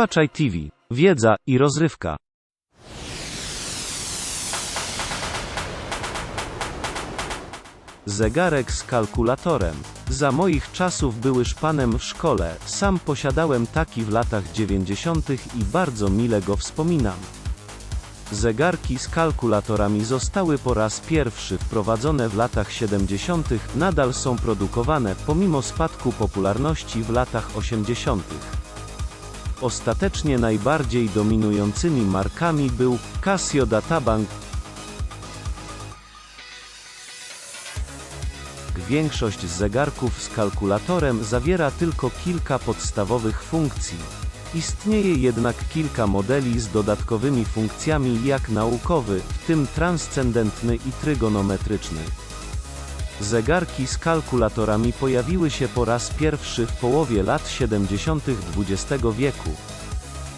Zapaczaj TV. Wiedza i rozrywka. Zegarek z kalkulatorem. Za moich czasów były szpanem w szkole, sam posiadałem taki w latach 90. i bardzo mile go wspominam. Zegarki z kalkulatorami zostały po raz pierwszy wprowadzone w latach 70., nadal są produkowane, pomimo spadku popularności w latach 80. Ostatecznie najbardziej dominującymi markami był Casio Databank. Większość zegarków z kalkulatorem zawiera tylko kilka podstawowych funkcji. Istnieje jednak kilka modeli z dodatkowymi funkcjami jak naukowy, w tym transcendentny i trygonometryczny. Zegarki z kalkulatorami pojawiły się po raz pierwszy w połowie lat 70. XX wieku.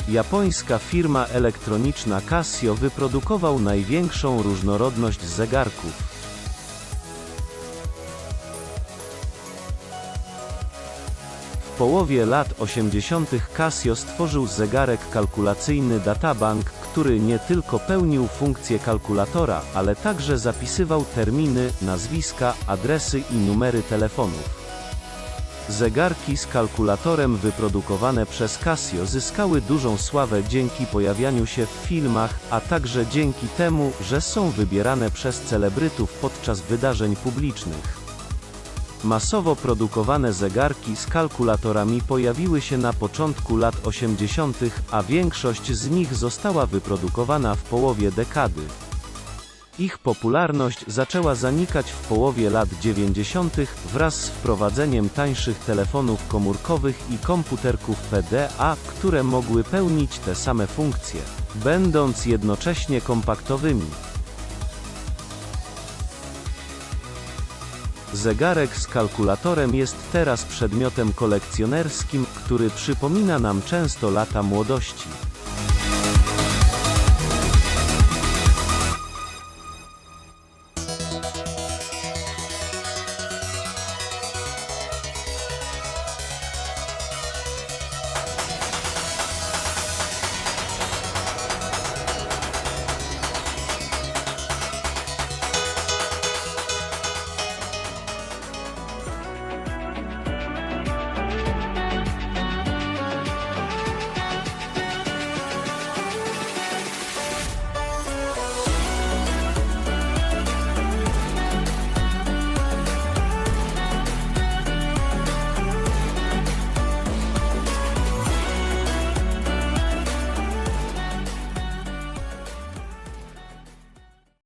Japońska firma elektroniczna Casio wyprodukował największą różnorodność zegarków. W połowie lat 80. Casio stworzył zegarek kalkulacyjny Databank, który nie tylko pełnił funkcję kalkulatora, ale także zapisywał terminy, nazwiska, adresy i numery telefonów. Zegarki z kalkulatorem wyprodukowane przez Casio zyskały dużą sławę dzięki pojawianiu się w filmach, a także dzięki temu, że są wybierane przez celebrytów podczas wydarzeń publicznych. Masowo produkowane zegarki z kalkulatorami pojawiły się na początku lat 80., a większość z nich została wyprodukowana w połowie dekady. Ich popularność zaczęła zanikać w połowie lat 90. wraz z wprowadzeniem tańszych telefonów komórkowych i komputerków PDA, które mogły pełnić te same funkcje, będąc jednocześnie kompaktowymi. Zegarek z kalkulatorem jest teraz przedmiotem kolekcjonerskim, który przypomina nam często lata młodości.